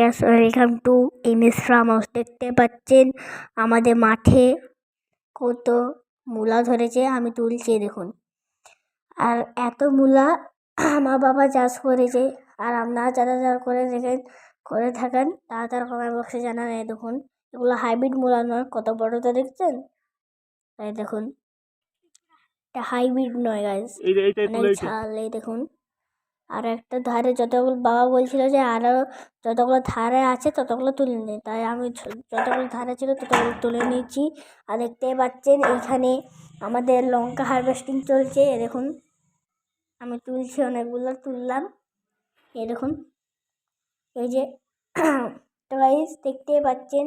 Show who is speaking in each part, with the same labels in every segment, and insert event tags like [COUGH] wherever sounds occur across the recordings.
Speaker 1: Guys welcome to M S farmhouse দেখতে পাচ্ছেন আমাদের মাঠে কত মূলা ধরেছে আমি তুলছি দেখুন। আর এত মূলা আমার বাবা চাষ করেছে আর আপনারা যারা যারা করে রেখে করে থাকেন তারা তারা কমেন্ট বক্সে জানান এই দেখুন। এগুলো হাইব্রিড মূলা নয় কত বড় তো দেখছেন? এই দেখুন। এটা হাইব্রিড নয় গাইস ঝাল এই দেখুন। আর একটা ধারে যতগুলো বাবা বলছিল যে আরও যতগুলো ধারে আছে ততগুলো তুলে নিই তাই আমি যতগুলো ধারে ছিল ততগুলো তুলে নিয়েছি। আর দেখতেই পাচ্ছেন এইখানে আমাদের লঙ্কা হারভেস্টিং চলছে। দেখুন, আমি তুলছি অনেকগুলো, তুললাম। এ দেখুন, এই যে [CLEARS THROAT] তো গাইস দেখতেই পাচ্ছেন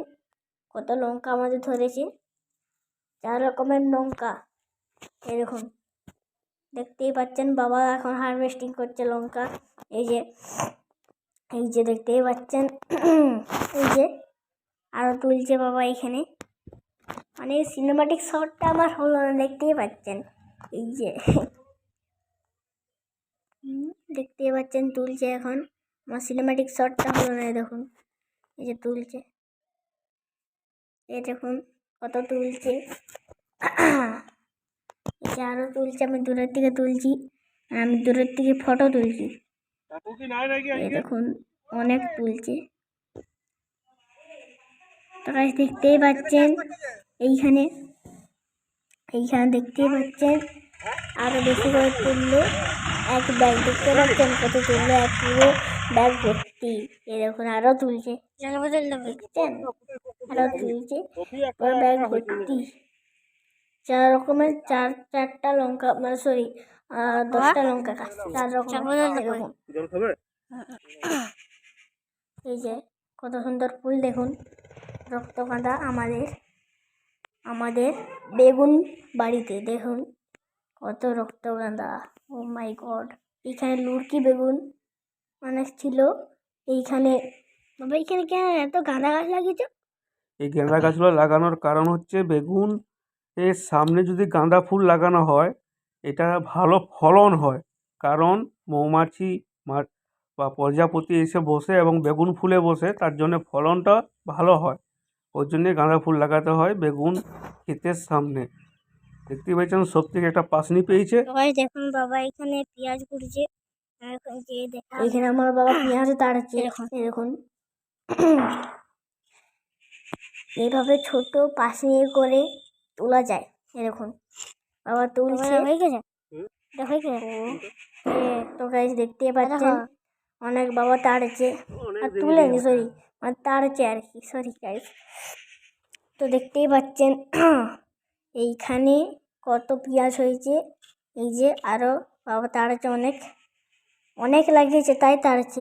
Speaker 1: কত লঙ্কা আমাদের ধরেছে। চার রকমের লঙ্কা। এই দেখুন দেখতেই পাচ্ছেন বাবা এখন হারভেস্টিং করছে লঙ্কা। এই যে এই যে দেখতেই পাচ্ছেন, এই যে আরও তুলছে বাবা এখানে। মানে সিনেমাটিক শটটা আমার হলো না, দেখতেই পাচ্ছেন। এই যে দেখতেই পাচ্ছেন তুলছে এখন। আমার সিনেমাটিক শটটা হলো না দেখুন। এই যে তুলছে। এই দেখুন কত তুলছে। যে আরও তুলছে আমি দূরের থেকে তুলছি আর আমি দূরের থেকে ফটো তুলছি। দেখুন অনেক তুলছে। তো গাছ দেখতেই পাচ্ছেন এইখানে এইখানে দেখতেই পাচ্ছেন আরও বেশি করে তুললো এক ব্যাগ দেখতে পাচ্ছেন কত তুললো এক পুরো ব্যাগ ভর্তি। দেখুন আরও তুলছে। দেখছেন? আরও তুলছে পুরো ব্যাগ ভর্তি। চার রকমের চার চারটা লঙ্কা মানে সরি দশটা লঙ্কা গাছ চার রকমের। এরকম এই যে কত সুন্দর ফুল দেখুন। রক্তগাঁদা আমাদের আমাদের বেগুন বাড়িতে দেখুন। কত রক্তগাঁদা ও মাই গড এইখানে লুড়কি বেগুন অনেক ছিল এইখানে বাবা এইখানে কেন এত গাঁদা গাছ লাগিয়েছ?
Speaker 2: এই গাঁদা গাছগুলো লাগানোর কারণ হচ্ছে বেগুন এর সামনে যদি গাঁদা ফুল লাগানো হয় এটা ভালো ফলন হয়। কারণ মৌমাছি মা- বা প্রজাপতি এসে বসে এবং বেগুন ফুলে বসে তার জন্য ফলনটা ভালো হয়। ওই জন্যে গাঁদা ফুল লাগাতে হয় বেগুন ক্ষেতের সামনে। দেখতে পাচ্ছেন সব থেকে একটা পাশনি পেয়েছে।
Speaker 1: দেখুন বাবা এখানে পেঁয়াজ কুড়ছে এখানে আমার বাবা পেঁয়াজ তাড়াচ্ছে। এই দেখুন। এইভাবে ছোট পাশে করে তোলা যায় এরকম। বাবা তুলছে। হয়ে গেছে? এটা হয়ে গেছে? তো গাইজ দেখতে পাচ্ছেন? অনেক বাবা তাড়ছে। আর তুলেনি সরি মানে তাড়ছে আর কি সরি গাইজ তো দেখতেই পাচ্ছেন [CLEARS THROAT] এইখানে কত পেঁয়াজ হয়েছে। এই যে আরও বাবা তাড়াচ্ছে অনেক। অনেক লাগিয়েছে তাই তাড়ছে।